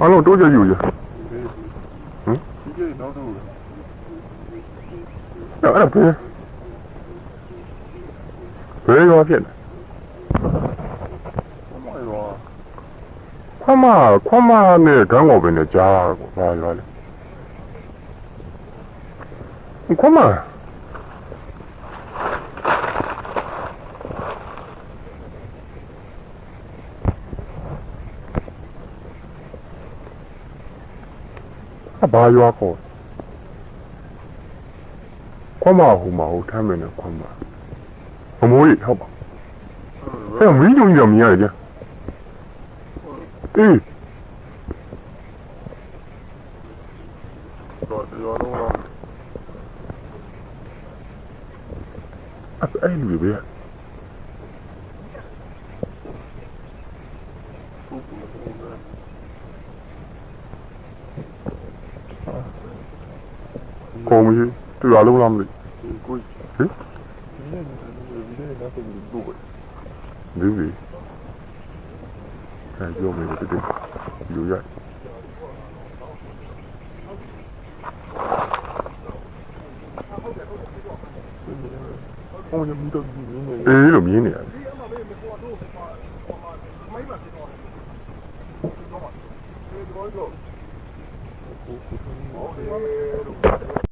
အားလုံးတိုးကြယူရဟမ်ဒီကိနောက်တော့အဲ့ဒါဘယ်ဘယ်ရောဖြစ်လဲအမေရောခွမခွမနဲ့ဂန်းကော်ပင်နဲ့ကြားကိုဘာရောလဲခွမ အဘာရောကောခွမဟူမဟုတ်ထမ်းမင်းနဲ့ခွမအမိုးကြီးဟုတ်ပါအဲ့မင်းကြီးတော့မြင်ရတယ်ကြာအေးတော့ရောတော့အဲ့အဲ့လူတွေပဲ ကောင်းပြီသူရလုံးလားမသိကိုဟင်ဒီနေ့ဒီနေ့နောက်ဆုံးဘူးပဲဘူးလေအဲကြောမယ်တူတူလူရဟိုညမတော့ဒီနေ့အေးလို့မြင်နေရတယ်ဟ